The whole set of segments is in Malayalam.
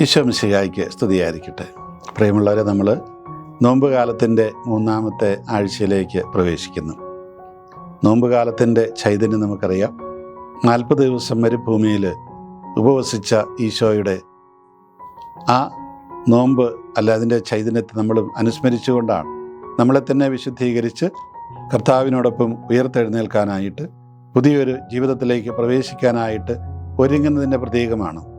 ഈശോമിശിഹായ്ക്ക് സ്തുതിയായിരിക്കട്ടെ. പ്രിയമുള്ളവരെ നമ്മൾ നോമ്പ് കാലത്തിന്റെ മൂന്നാമത്തെ ആഴ്ചയിലേക്ക് പ്രവേശിക്കുന്നു. നോമ്പ് കാലത്തിന്റെ ചൈതന്യം നമുക്കറിയാം. നാൽപ്പത് ദിവസം മരുഭൂമിയിൽ ഉപവസിച്ച ഈശോയുടെ ആ നോമ്പ് അല്ല അതിന്റെ ചൈതന്യത്തെ നമ്മൾ അനുസ്മരിച്ചുകൊണ്ടാണ് നമ്മളെ തന്നെ വിശുദ്ധീകരിച്ച് കർത്താവിനോടൊപ്പം ഉയർത്തെഴുന്നേൽക്കാനായിട്ട് പുതിയൊരു ജീവിതത്തിലേക്ക് പ്രവേശിക്കാനായിട്ട് ഒരുങ്ങുന്നതിന്റെ പ്രതീകമാണ്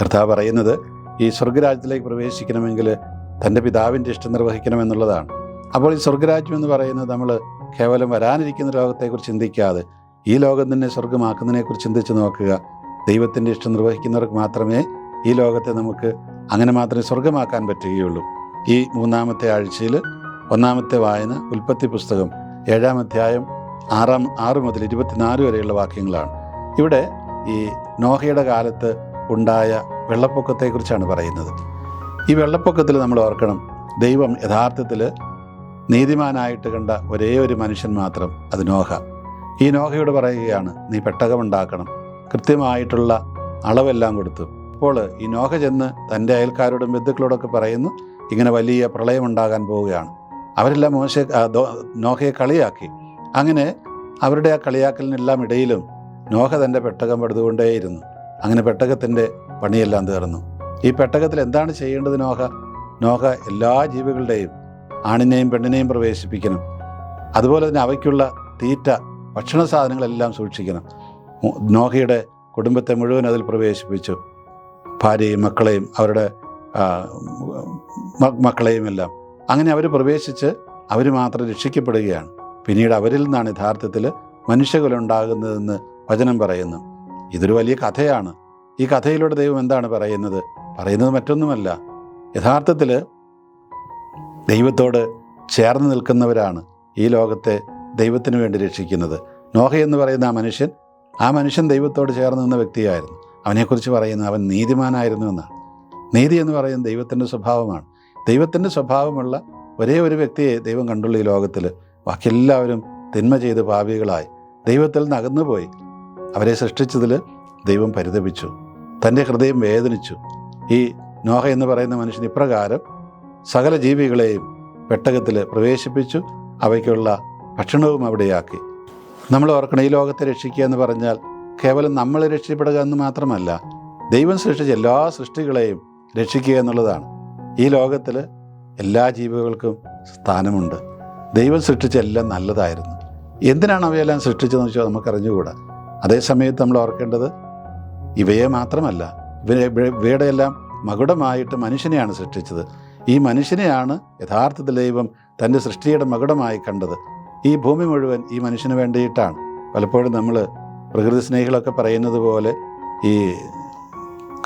കർത്താവ് പറയുന്നത് ഈ സ്വർഗരാജ്യത്തിലേക്ക് പ്രവേശിക്കണമെങ്കിൽ തന്റെ പിതാവിന്റെ ഇഷ്ടം നിർവഹിക്കണമെന്നുള്ളതാണ്. അപ്പോൾ ഈ സ്വർഗരാജ്യം എന്ന് പറയുന്നത് നമ്മൾ കേവലം വരാനിരിക്കുന്ന ലോകത്തെക്കുറിച്ച് ചിന്തിക്കാതെ ഈ ലോകം തന്നെ സ്വർഗമാക്കുന്നതിനെക്കുറിച്ച് ചിന്തിച്ച് നോക്കുക. ദൈവത്തിന്റെ ഇഷ്ടം നിർവഹിക്കുന്നവർക്ക് മാത്രമേ ഈ ലോകത്തെ നമുക്ക് അങ്ങനെ മാത്രമേ സ്വർഗമാക്കാൻ പറ്റുകയുള്ളൂ. ഈ മൂന്നാമത്തെ ആഴ്ചയിൽ ഒന്നാമത്തെ വായന ഉൽപ്പത്തി പുസ്തകം ഏഴാം അധ്യായം ആറാം ആറ് മുതൽ ഇരുപത്തിനാല് വരെയുള്ള വാക്യങ്ങളാണ്. ഇവിടെ ഈ നോഹയുടെ കാലത്ത് ഉണ്ടായ വെള്ളപ്പൊക്കത്തെക്കുറിച്ചാണ് പറയുന്നത്. ഈ വെള്ളപ്പൊക്കത്തിൽ നമ്മൾ ഓർക്കണം ദൈവം യഥാർത്ഥത്തിൽ നീതിമാനായിട്ട് കണ്ട ഒരേ ഒരു മനുഷ്യൻ മാത്രം അത് നോഹ. ഈ നോഹയോട് പറയുകയാണ് നീ പെട്ടകമുണ്ടാക്കണം കൃത്യമായിട്ടുള്ള അളവെല്ലാം കൊടുത്തു. അപ്പോൾ ഈ നോഹ ചെന്ന് തന്റെ അയൽക്കാരോടും ബന്ധുക്കളോടൊക്കെ പറയുന്നു ഇങ്ങനെ വലിയ പ്രളയം ഉണ്ടാകാൻ പോവുകയാണ്. അവരെല്ലാം മോശ നോഹയെ കളിയാക്കി. അങ്ങനെ അവരുടെ ആ കളിയാക്കലിനെല്ലാം ഇടയിലും നോഹ തന്റെ പെട്ടകം പടുതുകൊണ്ടേയിരുന്നു അങ്ങനെ പെട്ടകത്തിന്റെ പണിയെല്ലാം തീർന്നു. ഈ പെട്ടകത്തിൽ എന്താണ് ചെയ്യേണ്ടത് നോഹ? നോഹ എല്ലാ ജീവികളുടെയും ആണിനെയും പെണ്ണിനെയും പ്രവേശിപ്പിക്കണം. അതുപോലെ തന്നെ അവയ്ക്കുള്ള തീറ്റ ഭക്ഷണ സാധനങ്ങളെല്ലാം സൂക്ഷിക്കണം. നോഹയുടെ കുടുംബത്തെ മുഴുവൻ അതിൽ പ്രവേശിപ്പിച്ചു. ഭാര്യയും മക്കളെയും അവരുടെ മക്കളെയും എല്ലാം അങ്ങനെ അവർ പ്രവേശിച്ച് അവർ മാത്രം രക്ഷിക്കപ്പെടുകയാണ്. പിന്നീട് അവരിൽ നിന്നാണ് യഥാർത്ഥത്തിൽ മനുഷ്യകുലം ഉണ്ടാകുന്നതെന്ന് വചനം പറയുന്നു. ഇതൊരു വലിയ കഥയാണ്. ഈ കഥയിലൂടെ ദൈവം എന്താണ് പറയുന്നത്? പറയുന്നത് മറ്റൊന്നുമല്ല. യഥാർത്ഥത്തിൽ ദൈവത്തോട് ചേർന്ന് നിൽക്കുന്നവരാണ് ഈ ലോകത്തെ ദൈവത്തിന് വേണ്ടി രക്ഷിക്കുന്നത്. നോഹ എന്ന് പറയുന്ന ആ മനുഷ്യൻ ആ മനുഷ്യൻ ദൈവത്തോട് ചേർന്ന് നിന്ന വ്യക്തിയായിരുന്നു. അവനെക്കുറിച്ച് പറയുന്ന അവൻ നീതിമാനായിരുന്നു എന്നാണ്. നീതി എന്ന് പറയുന്നത് ദൈവത്തിന്റെ സ്വഭാവമാണ്. ദൈവത്തിന്റെ സ്വഭാവമുള്ള ഒരേ ഒരു വ്യക്തിയെ ദൈവം കണ്ടുള്ള ഈ ലോകത്തിൽ ബാക്കിയെല്ലാവരും തിന്മ ചെയ്ത് പാപികളായി. ദൈവത്തിൽ നിന്ന് അകന്നുപോയി. അവരെ സൃഷ്ടിച്ചതിൽ ദൈവം പരിതപിച്ചു. തന്റെ ഹൃദയം വേദനിച്ചു. ഈ നോഹ എന്ന് പറയുന്ന മനുഷ്യൻ ഇപ്രകാരം സകല ജീവികളെയും പെട്ടകത്തിൽ പ്രവേശിപ്പിച്ചു അവയ്ക്കുള്ള ഭക്ഷണവും അവിടെയാക്കി. നമ്മൾ ഓർക്കണം ഈ ലോകത്തെ രക്ഷിക്കുക എന്ന് പറഞ്ഞാൽ കേവലം നമ്മൾ രക്ഷപ്പെടുക എന്ന് മാത്രമല്ല ദൈവം സൃഷ്ടിച്ച എല്ലാ സൃഷ്ടികളെയും രക്ഷിക്കുക എന്നുള്ളതാണ്. ഈ ലോകത്തിൽ എല്ലാ ജീവികൾക്കും സ്ഥാനമുണ്ട്. ദൈവം സൃഷ്ടിച്ച എല്ലാം നല്ലതായിരുന്നു. എന്തിനാണ് അവയെല്ലാം സൃഷ്ടിച്ചതെന്ന് വെച്ചാൽ നമുക്കറിഞ്ഞുകൂടാ. അതേസമയത്ത് നമ്മൾ ഓർക്കേണ്ടത് ഇവയെ മാത്രമല്ല ഇവരെ ഇവയുടെ മകുടമായിട്ട് മനുഷ്യനെയാണ് സൃഷ്ടിച്ചത്. ഈ മനുഷ്യനെയാണ് യഥാർത്ഥത്തിൽ ദൈവം തന്റെ സൃഷ്ടിയുടെ മകുടമായി കണ്ടത്. ഈ ഭൂമി മുഴുവൻ ഈ മനുഷ്യന് വേണ്ടിയിട്ടാണ്. പലപ്പോഴും നമ്മൾ പ്രകൃതി സ്നേഹികളൊക്കെ പറയുന്നത് പോലെ ഈ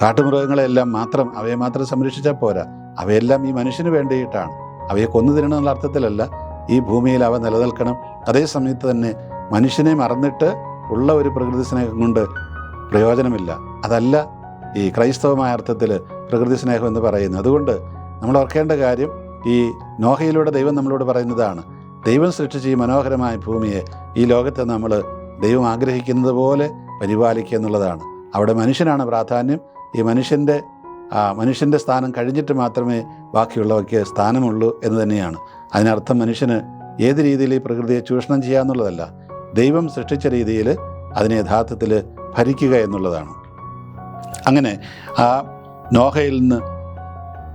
കാട്ടുമൃഗങ്ങളെല്ലാം മാത്രം അവയെ മാത്രം സംരക്ഷിച്ചാൽ പോരാ. അവയെല്ലാം ഈ മനുഷ്യന് വേണ്ടിയിട്ടാണ്. അവയെ കൊന്നു തിരണമെന്നുള്ള അർത്ഥത്തിലല്ല ഈ ഭൂമിയിൽ അവ നിലനിൽക്കണം. അതേ സമയത്ത് തന്നെ മനുഷ്യനെ മറന്നിട്ട് ഉള്ള ഒരു പ്രകൃതി സ്നേഹം കൊണ്ട് പ്രയോജനമില്ല. അതല്ല ഈ ക്രൈസ്തവമായ അർത്ഥത്തിൽ പ്രകൃതി സ്നേഹം എന്ന് പറയുന്നത്. അതുകൊണ്ട് നമ്മൾ ഓർക്കേണ്ട കാര്യം ഈ നോഹയിലൂടെ ദൈവം നമ്മളോട് പറയുന്നതാണ്. ദൈവം സൃഷ്ടിച്ച ഈ മനോഹരമായ ഭൂമിയെ ഈ ലോകത്തെ നമ്മൾ ദൈവം ആഗ്രഹിക്കുന്നത് പോലെ പരിപാലിക്കുക എന്നുള്ളതാണ്. അവിടെ മനുഷ്യനാണ് പ്രാധാന്യം. ഈ മനുഷ്യന്റെ മനുഷ്യന്റെ സ്ഥാനം കഴിഞ്ഞിട്ട് മാത്രമേ ബാക്കിയുള്ളവയ്ക്ക് സ്ഥാനമുള്ളൂ എന്ന് തന്നെയാണ്. അതിനർത്ഥം മനുഷ്യന് ഏത് രീതിയിൽ ഈ പ്രകൃതിയെ ചൂഷണം ചെയ്യാന്നുള്ളതല്ല. ദൈവം സൃഷ്ടിച്ച രീതിയിൽ അതിനെ യഥാർത്ഥത്തിൽ ഭരിക്കുക എന്നുള്ളതാണ്. അങ്ങനെ ആ നോഹയിൽ നിന്ന്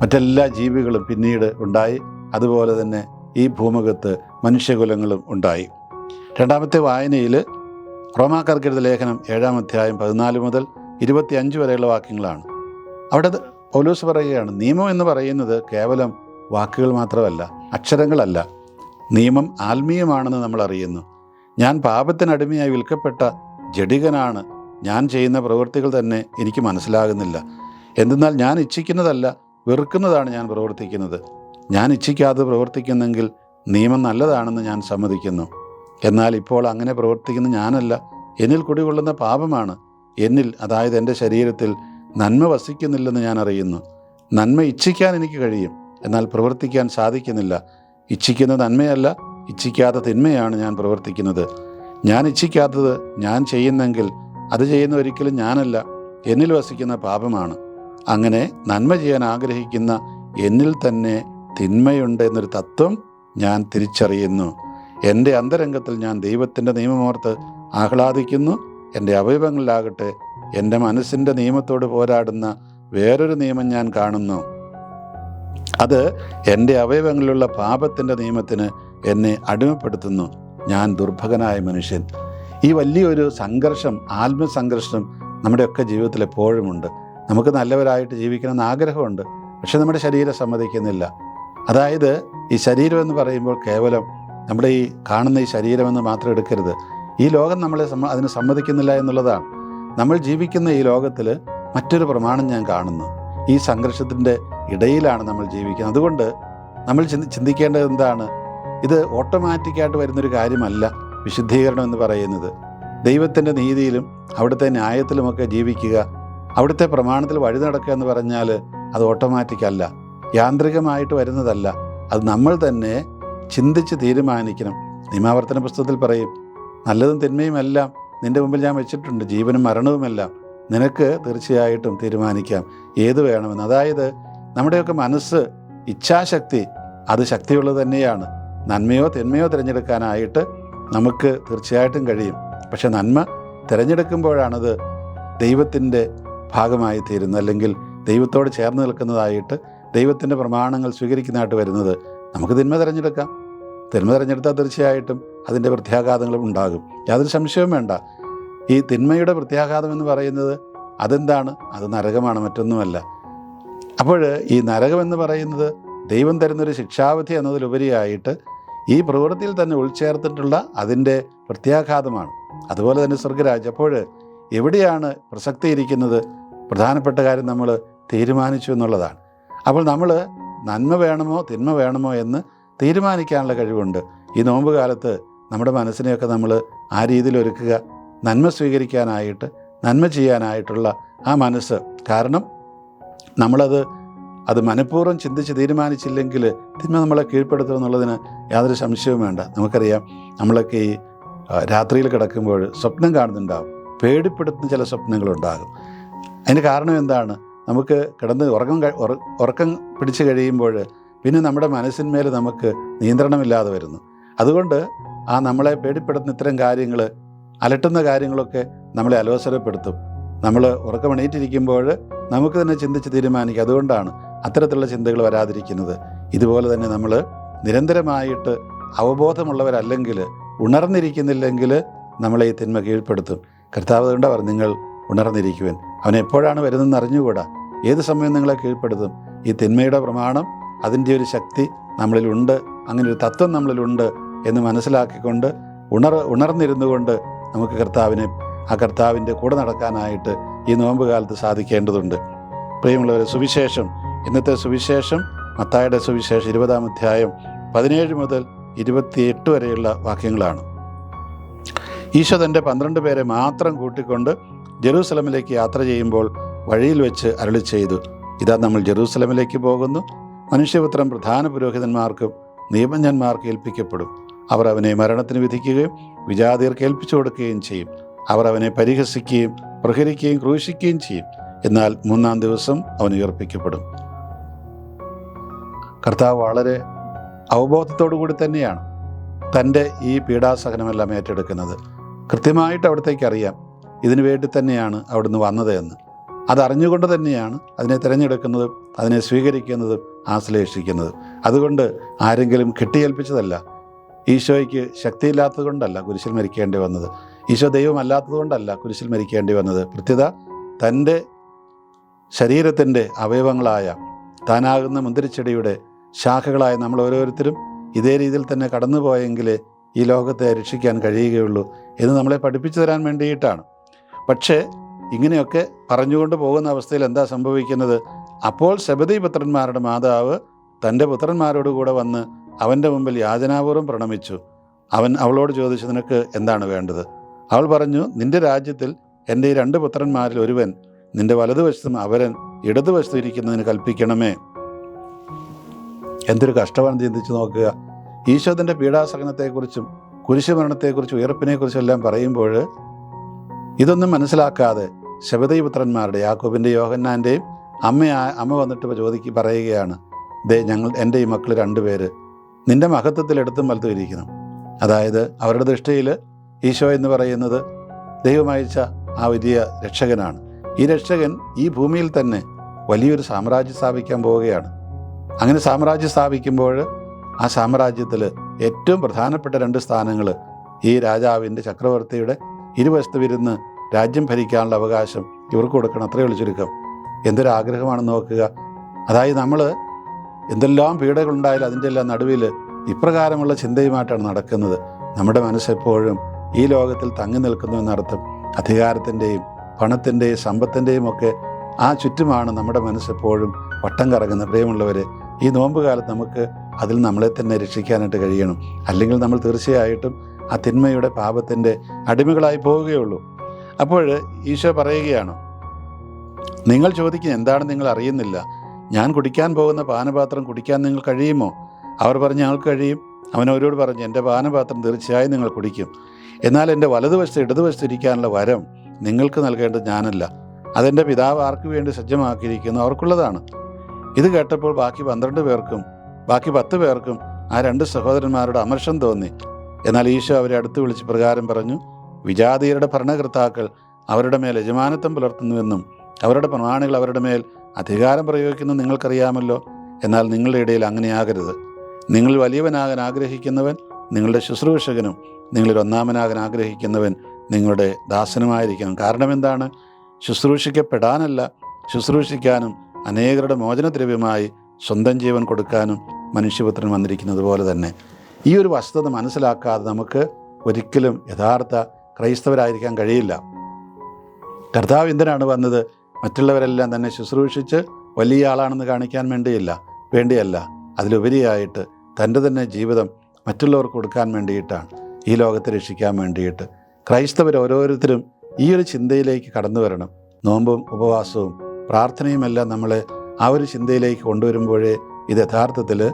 മറ്റെല്ലാ ജീവികളും പിന്നീട് ഉണ്ടായി. അതുപോലെ തന്നെ ഈ ഭൂമുഖത്ത് മനുഷ്യകുലങ്ങളും ഉണ്ടായി. രണ്ടാമത്തെ വായനയിൽ റോമാക്കാർക്കെഴുത ലേഖനം ഏഴാം അധ്യായം പതിനാല് മുതൽ ഇരുപത്തിയഞ്ച് വരെയുള്ള വാക്യങ്ങളാണ്. അവിടെ പൗലോസ് പറയുകയാണ് നിയമം എന്ന് പറയുന്നത് കേവലം വാക്കുകൾ മാത്രമല്ല അക്ഷരങ്ങളല്ല. നിയമം ആത്മീയമാണെന്ന് നമ്മൾ അറിയുന്നു. ഞാൻ പാപത്തിനടിമയായി വിൽക്കപ്പെട്ട ജഡികനാണ് ഞാൻ ചെയ്യുന്ന പ്രവൃത്തികൾ തന്നെ എനിക്ക് മനസ്സിലാകുന്നില്ല. എന്തെന്നാൽ ഞാൻ ഇച്ഛിക്കുന്നതല്ല വെറുക്കുന്നതാണ് ഞാൻ പ്രവർത്തിക്കുന്നത്. ഞാൻ ഇച്ഛിക്കാതെ പ്രവർത്തിക്കുന്നെങ്കിൽ നിയമം നല്ലതാണെന്ന് ഞാൻ സമ്മതിക്കുന്നു. എന്നാൽ ഇപ്പോൾ അങ്ങനെ പ്രവർത്തിക്കുന്ന ഞാനല്ല. എന്നിൽ കുടികൊള്ളുന്ന പാപമാണ്. എന്നിൽ അതായത് എന്റെ ശരീരത്തിൽ നന്മ വസിക്കുന്നില്ലെന്ന് ഞാൻ അറിയുന്നു. നന്മ ഇച്ഛിക്കാൻ എനിക്ക് കഴിയും. എന്നാൽ പ്രവർത്തിക്കാൻ സാധിക്കുന്നില്ല. ഇച്ഛിക്കുന്ന നന്മയല്ല ഇച്ഛിക്കാത്ത തിന്മയാണ് ഞാൻ പ്രവർത്തിക്കുന്നത്. ഞാൻ ഇച്ഛിക്കാത്തത് ഞാൻ ചെയ്യുന്നെങ്കിൽ അത് ചെയ്യുന്ന ഒരിക്കലും ഞാനല്ല. എന്നിൽ വസിക്കുന്ന പാപമാണ്. അങ്ങനെ നന്മ ചെയ്യാൻ ആഗ്രഹിക്കുന്ന എന്നിൽ തന്നെ തിന്മയുണ്ട് എന്നൊരു തത്വം ഞാൻ തിരിച്ചറിയുന്നു. എന്റെ അന്തരംഗത്തിൽ ഞാൻ ദൈവത്തിന്റെ നിയമമോർത്ത് ആഹ്ലാദിക്കുന്നു. എന്റെ അവയവങ്ങളിലാകട്ടെ എന്റെ മനസ്സിന്റെ നിയമത്തോട് പോരാടുന്ന വേറൊരു നിയമം ഞാൻ കാണുന്നു. അത് എന്റെ അവയവങ്ങളിലുള്ള പാപത്തിന്റെ നിയമത്തിന് എന്നെ അടിമപ്പെടുത്തുന്നു. ഞാൻ ദുർഭകനായ മനുഷ്യൻ. ഈ വലിയൊരു സംഘർഷം ആത്മസംഘർഷം നമ്മുടെയൊക്കെ ജീവിതത്തിൽ എപ്പോഴുമുണ്ട് നമുക്ക് നല്ലവരായിട്ട് ജീവിക്കണമെന്ന് ആഗ്രഹമുണ്ട് പക്ഷെ നമ്മുടെ ശരീരം സമ്മതിക്കുന്നില്ല. അതായത് ഈ ശരീരം എന്ന് പറയുമ്പോൾ കേവലം നമ്മുടെ ഈ കാണുന്ന ഈ ശരീരമെന്ന് മാത്രം എടുക്കരുത്. ഈ ലോകം നമ്മളെ സമ്മ അതിന് സമ്മതിക്കുന്നില്ല എന്നുള്ളതാണ്. നമ്മൾ ജീവിക്കുന്ന ഈ ലോകത്തിൽ മറ്റൊരു പ്രമാണം ഞാൻ കാണുന്നു. ഈ സംഘർഷത്തിന്റെ ഇടയിലാണ് നമ്മൾ ജീവിക്കുന്നത്. അതുകൊണ്ട് നമ്മൾ ചിന്തി ചിന്തിക്കേണ്ടത് എന്താണ്? ഇത് ഓട്ടോമാറ്റിക്കായിട്ട് വരുന്നൊരു കാര്യമല്ല. വിശുദ്ധീകരണം എന്ന് പറയുന്നത്. ദൈവത്തിന്റെ നീതിയിലും അവിടുത്തെ ന്യായത്തിലുമൊക്കെ ജീവിക്കുക അവിടുത്തെ പ്രമാണത്തിൽ വഴി നടക്കുക എന്ന് പറഞ്ഞാൽ അത് ഓട്ടോമാറ്റിക് അല്ല യാന്ത്രികമായിട്ട് വരുന്നതല്ല. അത് നമ്മൾ തന്നെ ചിന്തിച്ച് തീരുമാനിക്കണം. നിയമാവർത്തന പുസ്തകത്തിൽ പറയും നല്ലതും തിന്മയും എല്ലാം നിന്റെ മുമ്പിൽ ഞാൻ വെച്ചിട്ടുണ്ട്. ജീവനും മരണവുമെല്ലാം നിനക്ക് തീർച്ചയായിട്ടും തീരുമാനിക്കാം. ഏത് വേണമെന്ന്. അതായത് നമ്മുടെയൊക്കെ മനസ്സ് ഇച്ഛാശക്തി അത് ശക്തിയുള്ളത് തന്നെയാണ്. നന്മയോ തിന്മയോ തിരഞ്ഞെടുക്കാനായിട്ട് നമുക്ക് തീർച്ചയായിട്ടും കഴിയും. പക്ഷെ നന്മ തിരഞ്ഞെടുക്കുമ്പോഴാണത് ദൈവത്തിന്റെ ഭാഗമായി തീരുന്നത്. അല്ലെങ്കിൽ ദൈവത്തോട് ചേർന്ന് നിൽക്കുന്നതായിട്ട് ദൈവത്തിന്റെ പ്രമാണങ്ങൾ സ്വീകരിക്കുന്നതായിട്ട് വരുന്നത്. നമുക്ക് തിന്മ തിരഞ്ഞെടുക്കാം. തിന്മ തിരഞ്ഞെടുത്താൽ തീർച്ചയായിട്ടും അതിന്റെ പ്രത്യാഘാതങ്ങളും ഉണ്ടാകും. യാതൊരു സംശയവും വേണ്ട. ഈ തിന്മയുടെ പ്രത്യാഘാതം എന്ന് പറയുന്നത് അതെന്താണ്? അത് നരകമാണ് മറ്റൊന്നുമല്ല. അപ്പോൾ ഈ നരകം എന്ന് പറയുന്നത് ദൈവം തരുന്നൊരു ശിക്ഷാവിധി എന്നതിലുപരിയായിട്ട് ഈ പ്രവൃത്തിയിൽ തന്നെ ഉൾച്ചേർത്തിട്ടുള്ള അതിന്റെ പ്രത്യാഘാതമാണ്. അതുപോലെ തന്നെ സ്വർഗരാജ് അപ്പോൾ എവിടെയാണ് പ്രസക്തി ഇരിക്കുന്നത് പ്രധാനപ്പെട്ട കാര്യം നമ്മൾ തീരുമാനിച്ചു എന്നുള്ളതാണ്. അപ്പോൾ നമ്മൾ നന്മ വേണമോ തിന്മ വേണമോ എന്ന് തീരുമാനിക്കാനുള്ള കഴിവുണ്ട്. ഈ നോമ്പ് കാലത്ത് നമ്മുടെ മനസ്സിനെയൊക്കെ നമ്മൾ ആ രീതിയിൽ ഒരുക്കുക നന്മ സ്വീകരിക്കാനായിട്ട് നന്മ ചെയ്യാനായിട്ടുള്ള ആ മനസ്സ്. കാരണം നമ്മളത് അത് മനഃപൂർവം ചിന്തിച്ച് തീരുമാനിച്ചില്ലെങ്കിൽ തിന്മ നമ്മളെ കീഴ്പ്പെടുത്തും എന്നുള്ളതിന് യാതൊരു സംശയവും വേണ്ട. നമുക്കറിയാം നമ്മളൊക്കെ ഈ രാത്രിയിൽ കിടക്കുമ്പോൾ സ്വപ്നം കാണുന്നുണ്ടാവും. പേടിപ്പെടുത്തുന്ന ചില സ്വപ്നങ്ങളുണ്ടാകും. അതിന് കാരണം എന്താണ്? നമുക്ക് കിടന്ന് ഉറക്കം ഉറക്കം പിടിച്ചു കഴിയുമ്പോൾ പിന്നെ നമ്മുടെ മനസ്സിന്മേൽ നമുക്ക് നിയന്ത്രണമില്ലാതെ വരുന്നു. അതുകൊണ്ട് ആ നമ്മളെ പേടിപ്പെടുത്തുന്ന ഇത്തരം കാര്യങ്ങൾ അലട്ടുന്ന കാര്യങ്ങളൊക്കെ നമ്മളെ അലോസരപ്പെടുത്തും. നമ്മൾ ഉറക്കമണിയിട്ടിരിക്കുമ്പോൾ നമുക്ക് തന്നെ ചിന്തിച്ച് തീരുമാനിക്കുക. അതുകൊണ്ടാണ് അത്തരത്തിലുള്ള ചിന്തകൾ വരാതിരിക്കുന്നത്. ഇതുപോലെ തന്നെ നമ്മൾ നിരന്തരമായിട്ട് അവബോധമുള്ളവരല്ലെങ്കിൽ ഉണർന്നിരിക്കുന്നില്ലെങ്കിൽ നമ്മളെ ഈ തിന്മ കീഴ്പ്പെടുത്തും. കർത്താവ് കൊണ്ട് അവർ നിങ്ങൾ ഉണർന്നിരിക്കുവൻ. അവൻ എപ്പോഴാണ് വരുന്നതെന്ന് അറിഞ്ഞുകൂടാ. ഏത് സമയം നിങ്ങളെ കീഴ്പ്പെടുത്തും. ഈ തിന്മയുടെ പ്രമാണം അതിന്റെ ഒരു ശക്തി നമ്മളിലുണ്ട് അങ്ങനെ ഒരു തത്വം നമ്മളിലുണ്ട് എന്ന് മനസ്സിലാക്കിക്കൊണ്ട് ഉണർ ഉണർന്നിരുന്നു കൊണ്ട് നമുക്ക് കർത്താവിനെ ആ കർത്താവിന്റെ കൂടെ നടക്കാനായിട്ട് ഈ നോമ്പ് കാലത്ത് സാധിക്കേണ്ടതുണ്ട്. പ്രിയമുള്ളവരെ സുവിശേഷം ഇന്നത്തെ സുവിശേഷം മത്തായുടെ സുവിശേഷം ഇരുപതാം അധ്യായം പതിനേഴ് മുതൽ ഇരുപത്തിയെട്ട് വരെയുള്ള വാക്യങ്ങളാണ്. ഈശോ തന്റെ പന്ത്രണ്ട് പേരെ മാത്രം കൂട്ടിക്കൊണ്ട് ജെറൂസലമിലേക്ക് യാത്ര ചെയ്യുമ്പോൾ വഴിയിൽ വെച്ച് അരളി ചെയ്തു. ഇതാ നമ്മൾ ജെറൂസലമിലേക്ക് പോകുന്നു. മനുഷ്യപുത്രം പ്രധാന പുരോഹിതന്മാർക്കും നിയമജ്ഞന്മാർക്ക് ഏൽപ്പിക്കപ്പെടും. അവർ അവനെ മരണത്തിന് വിധിക്കുകയും വിജാതിയർക്ക് ഏൽപ്പിച്ചു കൊടുക്കുകയും ചെയ്യും. അവർ അവനെ പരിഹസിക്കുകയും പ്രഹരിക്കുകയും ക്രൂശിക്കുകയും ചെയ്യും. എന്നാൽ മൂന്നാം ദിവസം അവൻ ഉയർപ്പിക്കപ്പെടും. കർത്താവ് വളരെ അവബോധത്തോടു കൂടി തന്നെയാണ് തന്റെ ഈ പീഡാസഹനമെല്ലാം ഏറ്റെടുക്കുന്നത്. കൃത്യമായിട്ട് അവിടത്തേക്ക് അറിയാം ഇതിനു വേണ്ടി തന്നെയാണ് അവിടുന്ന് വന്നത് എന്ന്. അതറിഞ്ഞുകൊണ്ട് തന്നെയാണ് അതിനെ തിരഞ്ഞെടുക്കുന്നതും അതിനെ സ്വീകരിക്കുന്നതും ആശ്ലേഷിക്കുന്നതും. അതുകൊണ്ട് ആരെങ്കിലും കെട്ടിയേൽപ്പിച്ചതല്ല. ഈശോയ്ക്ക് ശക്തിയില്ലാത്തത് കൊണ്ടല്ല കുരിശിൽ മരിക്കേണ്ടി വന്നത്. ഈശോ ദൈവമല്ലാത്തതുകൊണ്ടല്ല കുരിശിൽ മരിക്കേണ്ടി വന്നത്. പ്രത്യുത തന്റെ ശരീരത്തിന്റെ അവയവങ്ങളായ താനാകുന്ന മുന്തിരിച്ചെടിയുടെ ശാഖകളായ നമ്മൾ ഓരോരുത്തരും ഇതേ രീതിയിൽ തന്നെ കടന്നു പോയെങ്കിൽ ഈ ലോകത്തെ രക്ഷിക്കാൻ കഴിയുകയുള്ളൂ എന്ന് നമ്മളെ പഠിപ്പിച്ചു തരാൻ വേണ്ടിയിട്ടാണ്. പക്ഷേ ഇങ്ങനെയൊക്കെ പറഞ്ഞുകൊണ്ട് പോകുന്ന അവസ്ഥയിൽ എന്താ സംഭവിക്കുന്നത്? അപ്പോൾ ശബദി പുത്രന്മാരുടെ മാതാവ് തന്റെ പുത്രന്മാരോട് കൂടെ വന്ന് അവന്റെ മുമ്പിൽ യാചനാപൂർവം പ്രണമിച്ചു. അവൻ അവളോട് ചോദിച്ചു നിനക്ക് എന്താണ് വേണ്ടത്? അവൾ പറഞ്ഞു നിന്റെ രാജ്യത്തിൽ എന്റെ ഈ രണ്ട് പുത്രന്മാരിൽ ഒരുവൻ നിന്റെ വലതുവശത്തും അവരൻ ഇടതുവശത്തും ഇരിക്കുന്നതിന് കൽപ്പിക്കണമേ. എന്തൊരു കഷ്ടമാണ് ചിന്തിച്ചു നോക്കുക. ഈശോദിന്റെ പീഡാസഹനത്തെക്കുറിച്ചും കുരിശുമരണത്തെക്കുറിച്ചും ഉയർപ്പിനെക്കുറിച്ചും എല്ലാം പറയുമ്പോൾ ഇതൊന്നും മനസ്സിലാക്കാതെ ശബദീപുത്രന്മാരുടെ യാക്കോബിന്റെ യോഹന്നാന്റെയും അമ്മ അമ്മ വന്നിട്ട് ചോദിക്ക് പറയുകയാണ് ദേ ഞങ്ങൾ എന്റെ ഈ മക്കൾ രണ്ടുപേര് നിന്റെ മഹത്വത്തിൽ എടുത്തും വലത്തും ഇരിക്കണം അതായത് അവരുടെ ദൃഷ്ടിയിൽ ഈശോ എന്ന് പറയുന്നത് ദൈവമായിച്ച ആ വലിയ രക്ഷകനാണ്. ഈ രക്ഷകൻ ഈ ഭൂമിയിൽ തന്നെ വലിയൊരു സാമ്രാജ്യം സ്ഥാപിക്കാൻ പോവുകയാണ്. അങ്ങനെ സാമ്രാജ്യം സ്ഥാപിക്കുമ്പോൾ ആ സാമ്രാജ്യത്തിൽ ഏറ്റവും പ്രധാനപ്പെട്ട രണ്ട് സ്ഥാനങ്ങൾ ഈ രാജാവിന്റെ ചക്രവർത്തിയുടെ ഇരുവശത്ത് വിരുന്ന് രാജ്യം ഭരിക്കാനുള്ള അവകാശം ഇവർക്ക് കൊടുക്കണം. അത്രയേ ഉള്ളൂ ചുരുക്കം. എന്തൊരു ആഗ്രഹമാണെന്ന് നോക്കുക. അതായത് നമ്മൾ എന്തെല്ലാം പീഡകളുണ്ടായാലും അതിന്റെ എല്ലാം നടുവിൽ ഇപ്രകാരമുള്ള ചിന്തയുമായിട്ടാണ് നടക്കുന്നത്. നമ്മുടെ മനസ്സെപ്പോഴും ഈ ലോകത്തിൽ തങ്ങി നിൽക്കുന്നു എന്നർത്ഥം അധികാരത്തിന്റെയും പണത്തിന്റെയും സമ്പത്തിന്റെയും ഒക്കെ ആ ചുറ്റുമാണ് നമ്മുടെ മനസ്സെപ്പോഴും വട്ടം കറങ്ങുന്ന. പ്രിയമുള്ളവരെ ഈ നോമ്പ് കാലത്ത് നമുക്ക് അതിൽ നമ്മളെ തന്നെ രക്ഷിക്കാനായിട്ട് കഴിയണം. അല്ലെങ്കിൽ നമ്മൾ തീർച്ചയായിട്ടും ആ തിന്മയുടെ പാപത്തിന്റെ അടിമകളായി പോവുകയുള്ളൂ. അപ്പോൾ ഈശോ പറയുകയാണ് നിങ്ങൾ ചോദിക്കുന്ന എന്താണ് നിങ്ങൾ അറിയുന്നില്ല. ഞാൻ കുടിക്കാൻ പോകുന്ന പാനപാത്രം കുടിക്കാൻ നിങ്ങൾ കഴിയുമോ? അവർ പറഞ്ഞു ഞങ്ങൾക്ക് കഴിയും. അവൻ അവരോട് പറഞ്ഞു എന്റെ പാനപാത്രം തീർച്ചയായും നിങ്ങൾ കുടിക്കും. എന്നാൽ എന്റെ വലതുവശത്ത് ഇടതുവശത്ത് ഇരിക്കാനുള്ള വരം നിങ്ങൾക്ക് നൽകേണ്ടത് ഞാനല്ല. അതെന്റെ പിതാവ് ആർക്ക് വേണ്ടി സജ്ജമാക്കിയിരിക്കുന്നു അവർക്കുള്ളതാണ്. ഇത് കേട്ടപ്പോൾ ബാക്കി പന്ത്രണ്ട് പേർക്കും ബാക്കി പത്ത് പേർക്കും ആ രണ്ട് സഹോദരന്മാരുടെ അമർഷം തോന്നി. എന്നാൽ ഈശോ അവരെ അടുത്ത് വിളിച്ച് പ്രകാരം പറഞ്ഞു വിജാതീയരുടെ ഭരണകർത്താക്കൾ അവരുടെ മേൽ യജമാനത്വം പുലർത്തുന്നുവെന്നും അവരുടെ പ്രമാണികൾ അവരുടെ മേൽ അധികാരം പ്രയോഗിക്കുന്നു നിങ്ങൾക്കറിയാമല്ലോ. എന്നാൽ നിങ്ങളുടെ ഇടയിൽ അങ്ങനെയാകരുത്. നിങ്ങൾ വലിയവനാകാൻ ആഗ്രഹിക്കുന്നവൻ നിങ്ങളുടെ ശുശ്രൂഷകനും നിങ്ങളിൽ ഒന്നാമനാകാൻ ആഗ്രഹിക്കുന്നവൻ നിങ്ങളുടെ ദാസനുമായിരിക്കണം. കാരണം എന്താണ്? ശുശ്രൂഷിക്കപ്പെടാനല്ല ശുശ്രൂഷിക്കാനും അനേകരുടെ മോചനദ്രവ്യമായി സ്വന്തം ജീവൻ കൊടുക്കാനും മനുഷ്യപുത്രൻ വന്നിരിക്കുന്നത് പോലെ തന്നെ. ഈ ഒരു വസ്തുത മനസ്സിലാക്കാതെ നമുക്ക് ഒരിക്കലും യഥാർത്ഥ ക്രൈസ്തവരായിരിക്കാൻ കഴിയില്ല. കർത്താവ് എന്തിനാണ് വന്നത്. മറ്റുള്ളവരെല്ലാം തന്നെ ശുശ്രൂഷിച്ച് വലിയ ആളാണെന്ന് കാണിക്കാൻ വേണ്ടിയില്ല വേണ്ടിയല്ല. അതിലുപരിയായിട്ട് തന്റെ തന്നെ ജീവിതം മറ്റുള്ളവർക്ക് കൊടുക്കാൻ വേണ്ടിയിട്ടാണ് ഈ ലോകത്തെ രക്ഷിക്കാൻ വേണ്ടിയിട്ട്. ക്രൈസ്തവർ ഓരോരുത്തരും ഈ ഒരു ചിന്തയിലേക്ക് കടന്നു വരണം. നോമ്പും ഉപവാസവും പ്രാർത്ഥനയുമെല്ലാം നമ്മൾ ആ ഒരു ചിന്തയിലേക്ക് കൊണ്ടുവരുമ്പോഴേ ഇത് യഥാർത്ഥത്തിൽ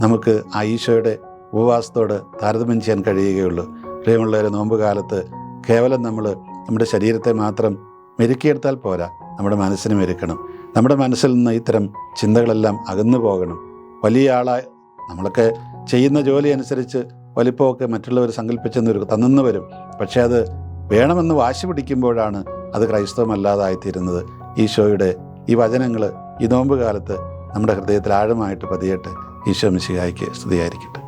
നമുക്ക് ആ ഈശോയുടെ ഉപവാസത്തോട് താരതമ്യം ചെയ്യാൻ കഴിയുകയുള്ളൂ. പ്രിയമുള്ളവരെ നോമ്പ് കാലത്ത് കേവലം നമ്മൾ നമ്മുടെ ശരീരത്തെ മാത്രം മെരുക്കിയെടുത്താൽ പോരാ. നമ്മുടെ മനസ്സിനെ മെരുക്കണം. നമ്മുടെ മനസ്സിൽ നിന്ന് ഇത്തരം ചിന്തകളെല്ലാം അകന്നു പോകണം. വലിയ ആളായി നമ്മളൊക്കെ ചെയ്യുന്ന ജോലി അനുസരിച്ച് വലിപ്പമൊക്കെ മറ്റുള്ളവർ സങ്കല്പിച്ചെന്ന് ഒരു തന്നെന്ന് വരും. പക്ഷേ അത് വേണമെന്ന് വാശി പിടിക്കുമ്പോഴാണ് അത് ക്രൈസ്തവമല്ലാതായിത്തീരുന്നത്. ഈശോയുടെ ഈ വചനങ്ങൾ ഈ നോമ്പ് കാലത്ത് നമ്മുടെ ഹൃദയത്തിൽ ആഴമായിട്ട് പതിയട്ടെ. ഈശോ മിശിഹായ്ക്ക് സ്തുതിയായിരിക്കട്ടെ.